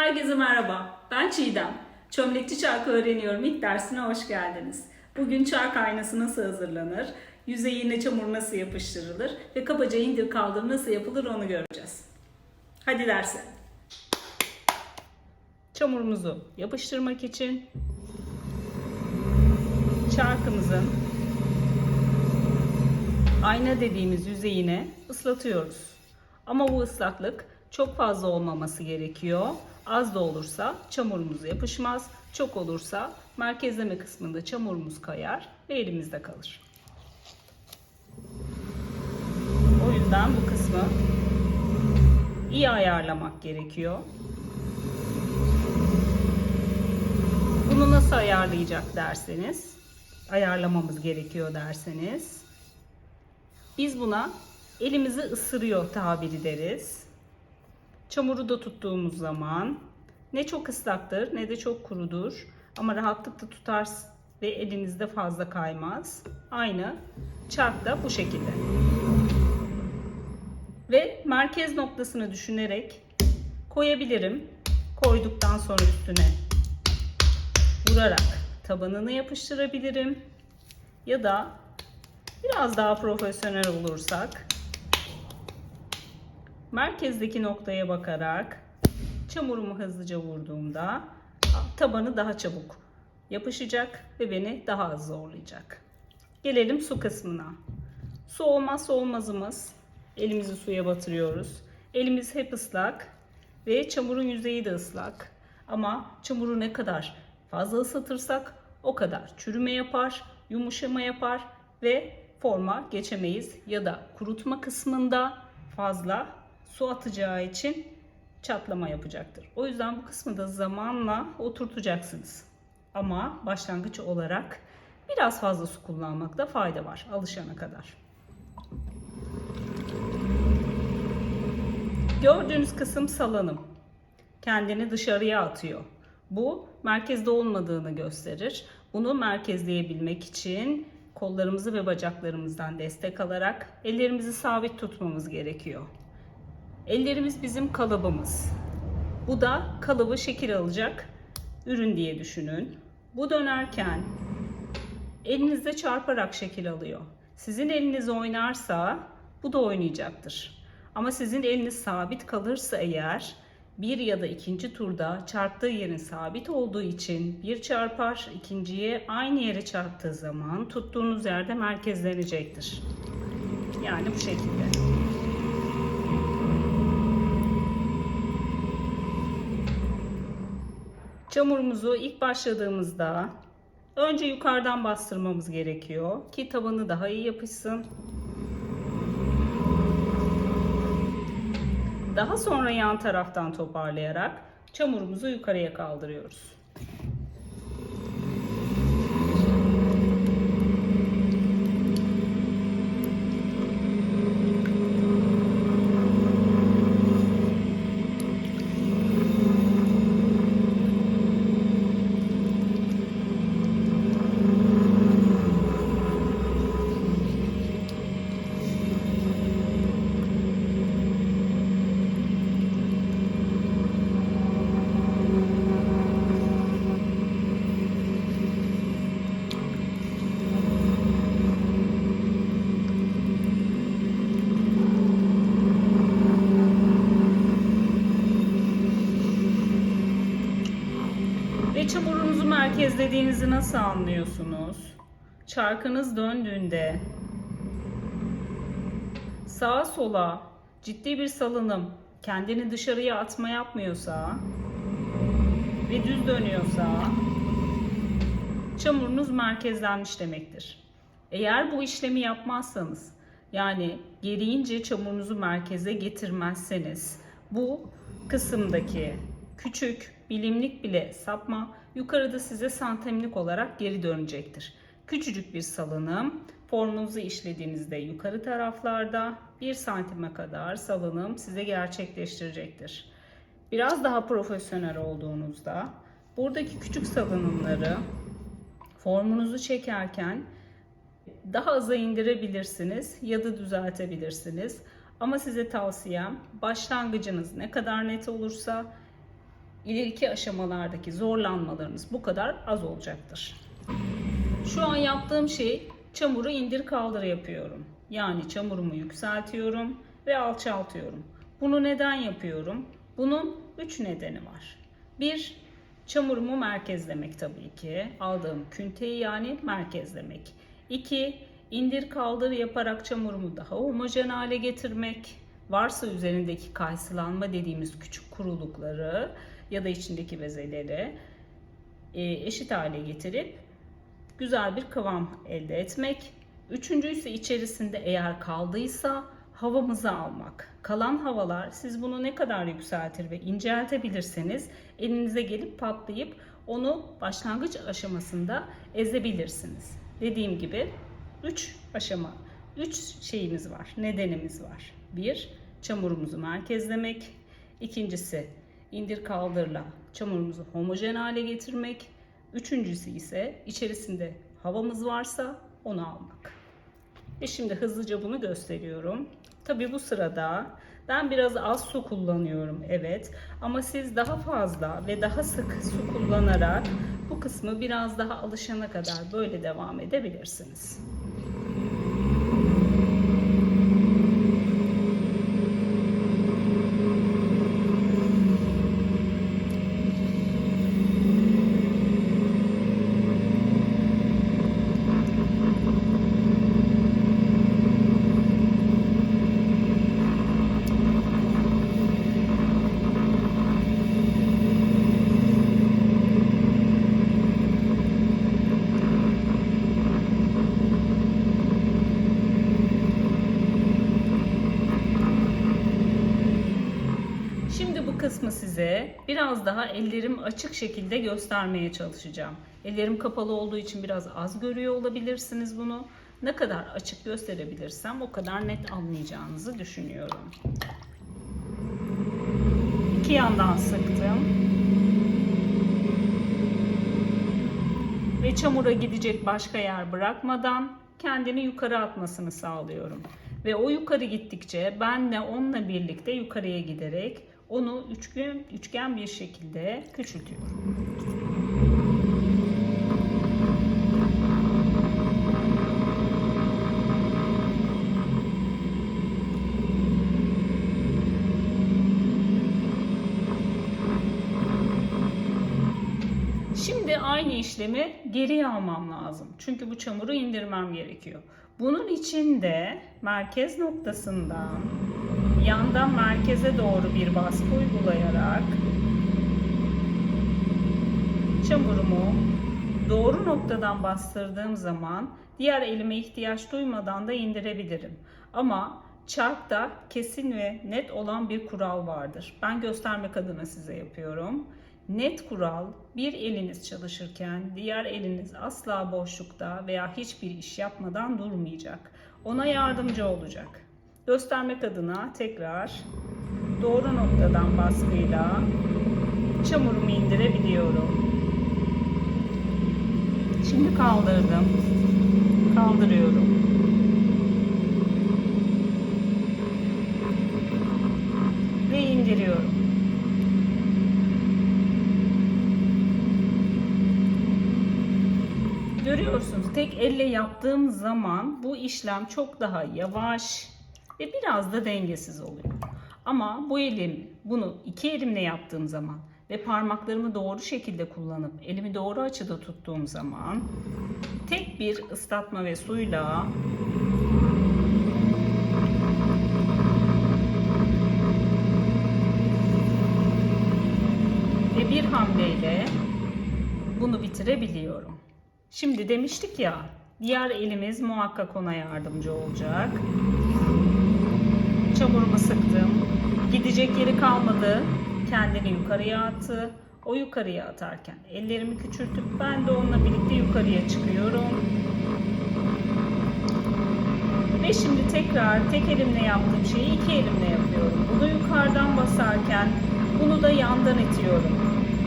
Herkese merhaba, ben Çiğdem. Çömlekçi çark öğreniyorum ilk dersine hoş geldiniz. Bugün çark aynası nasıl hazırlanır, yüzeyine çamur nasıl yapıştırılır ve kabaca indir kaldır nasıl yapılır onu göreceğiz. Hadi derse. Çamurumuzu yapıştırmak için çarkımızın ayna dediğimiz yüzeyine ıslatıyoruz. Ama bu ıslaklık çok fazla olmaması gerekiyor. Az da olursa çamurumuz yapışmaz. Çok olursa merkezleme kısmında çamurumuz kayar ve elimizde kalır. O yüzden bu kısmı iyi ayarlamak gerekiyor. Bunu nasıl ayarlayacak derseniz, ayarlamamız gerekiyor derseniz, biz buna elimizi ısırıyor tabiri deriz. Çamuru da tuttuğumuz zaman ne çok ıslaktır ne de çok kurudur ama rahatlıkla tutar ve elinizde fazla kaymaz. Aynı çark da bu şekilde. Ve merkez noktasını düşünerek koyabilirim. Koyduktan sonra üstüne vurarak tabanını yapıştırabilirim. Ya da biraz daha profesyonel olursak merkezdeki noktaya bakarak çamurumu hızlıca vurduğumda tabanı daha çabuk yapışacak ve beni daha az zorlayacak. Gelelim su kısmına. Su olmazsa olmazımız. Elimizi suya batırıyoruz. Elimiz hep ıslak ve çamurun yüzeyi de ıslak. Ama çamuru ne kadar fazla ısıtırsak o kadar çürüme yapar, yumuşama yapar ve forma geçemeyiz ya da kurutma kısmında fazla su atacağı için çatlama yapacaktır. O yüzden bu kısmı da zamanla oturtacaksınız. Ama başlangıç olarak biraz fazla su kullanmakta fayda var alışana kadar. Gördüğünüz kısım salınım. Kendini dışarıya atıyor. Bu merkezde olmadığını gösterir. Bunu merkezleyebilmek için kollarımızı ve bacaklarımızdan destek alarak ellerimizi sabit tutmamız gerekiyor. Ellerimiz bizim kalıbımız. Bu da kalıbı şekil alacak ürün diye düşünün. Bu dönerken elinizde çarparak şekil alıyor. Sizin eliniz oynarsa bu da oynayacaktır. Ama sizin eliniz sabit kalırsa eğer bir ya da ikinci turda çarptığı yerin sabit olduğu için bir çarpar, ikinciye aynı yere çarptığı zaman tuttuğunuz yerde merkezlenecektir. Yani bu şekilde. Çamurumuzu ilk başladığımızda önce yukarıdan bastırmamız gerekiyor ki tabanı daha iyi yapışsın. Daha sonra yan taraftan toparlayarak çamurumuzu yukarıya kaldırıyoruz. Ve çamurunuzu merkezlediğinizi nasıl anlıyorsunuz? Çarkınız döndüğünde sağa sola ciddi bir salınım kendini dışarıya atma yapmıyorsa ve düz dönüyorsa çamurunuz merkezlenmiş demektir. Eğer bu işlemi yapmazsanız yani gereğince çamurunuzu merkeze getirmezseniz bu kısımdaki küçük bilimlik bile sapma yukarıda size santimlik olarak geri dönecektir. Küçücük bir salınım formunuzu işlediğinizde yukarı taraflarda 1 santime kadar salınım size gerçekleştirecektir. Biraz daha profesyonel olduğunuzda buradaki küçük salınımları formunuzu çekerken daha aza indirebilirsiniz ya da düzeltebilirsiniz. Ama size tavsiyem başlangıcınız ne kadar net olursa ileriki aşamalardaki zorlanmalarınız bu kadar az olacaktır. Şu an yaptığım şey çamuru indir kaldır yapıyorum. Yani çamurumu yükseltiyorum ve alçaltıyorum. Bunu neden yapıyorum? Bunun üç nedeni var. Bir, çamurumu merkezlemek tabii ki. Aldığım künteyi yani merkezlemek. İki, indir kaldır yaparak çamurumu daha homojen hale getirmek. Varsa üzerindeki kaysılanma dediğimiz küçük kurulukları ya da içindeki bezeleri e, eşit hale getirip güzel bir kıvam elde etmek. Üçüncüsü içerisinde eğer kaldıysa havamızı almak. Kalan havalar siz bunu ne kadar yükseltir ve inceltebilirseniz elinize gelip patlayıp onu başlangıç aşamasında ezebilirsiniz. Dediğim gibi 3 aşama, 3 şeyimiz var, nedenimiz var. Bir, çamurumuzu merkezlemek. İkincisi, indir kaldırla çamurumuzu homojen hale getirmek. Üçüncüsü ise içerisinde havamız varsa onu almak. Ve şimdi hızlıca bunu gösteriyorum. Tabi bu sırada ben biraz az su kullanıyorum evet ama siz daha fazla ve daha sık su kullanarak bu kısmı biraz daha alışana kadar böyle devam edebilirsiniz. Şimdi bu kısmı size biraz daha ellerim açık şekilde göstermeye çalışacağım. Ellerim kapalı olduğu için biraz az görüyor olabilirsiniz bunu. Ne kadar açık gösterebilirsem o kadar net anlayacağınızı düşünüyorum. İki yandan sıktım. Ve çamura gidecek başka yer bırakmadan kendini yukarı atmasını sağlıyorum. Ve o yukarı gittikçe ben de onunla birlikte yukarıya giderek onu üçgen, üçgen bir şekilde küçültüyorum. Şimdi aynı işlemi geriye almam lazım. Çünkü bu çamuru indirmem gerekiyor. Bunun için de merkez noktasından yandan merkeze doğru bir baskı uygulayarak çamurumu doğru noktadan bastırdığım zaman diğer elime ihtiyaç duymadan da indirebilirim. Ama çarkta kesin ve net olan bir kural vardır. Ben göstermek adına size yapıyorum. Net kural bir eliniz çalışırken diğer eliniz asla boşlukta veya hiçbir iş yapmadan durmayacak. Ona yardımcı olacak. Göstermek adına tekrar doğru noktadan baskıyla çamurumu indirebiliyorum. Şimdi kaldırdım. Kaldırıyorum. Ve indiriyorum. Görüyorsunuz tek elle yaptığım zaman bu işlem çok daha yavaş ve biraz da dengesiz oluyor. Ama bu elim bunu iki elimle yaptığım zaman ve parmaklarımı doğru şekilde kullanıp elimi doğru açıda tuttuğum zaman tek bir ıslatma ve suyla ve bir hamleyle bunu bitirebiliyorum. Şimdi demiştik ya, diğer elimiz muhakkak ona yardımcı olacak. Çamurumu sıktım. Gidecek yeri kalmadı. Kendini yukarıya attı. O yukarıya atarken ellerimi küçültüp ben de onunla birlikte yukarıya çıkıyorum. Ve şimdi tekrar tek elimle yaptığım şeyi iki elimle yapıyorum. Bunu yukarıdan basarken bunu da yandan itiyorum.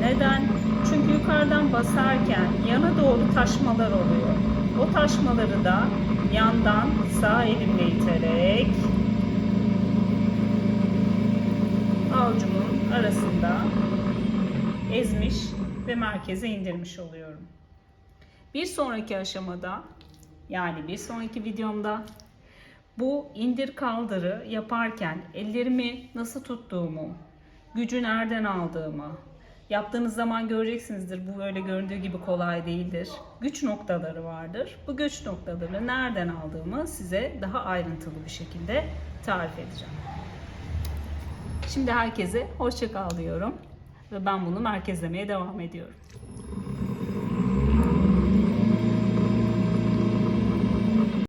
Neden? Çünkü yukarıdan basarken yana doğru taşmalar oluyor. O taşmaları da yandan sağ elimle iterek arasında ezmiş ve merkeze indirmiş oluyorum. Bir sonraki aşamada yani bir sonraki videomda bu indir kaldırı yaparken ellerimi nasıl tuttuğumu, gücü nereden aldığımı, yaptığınız zaman göreceksinizdir bu böyle göründüğü gibi kolay değildir. Güç noktaları vardır. Bu güç noktalarını nereden aldığımı size daha ayrıntılı bir şekilde tarif edeceğim. Şimdi herkese hoşça kal diyorum ve ben bunu merkezlemeye devam ediyorum.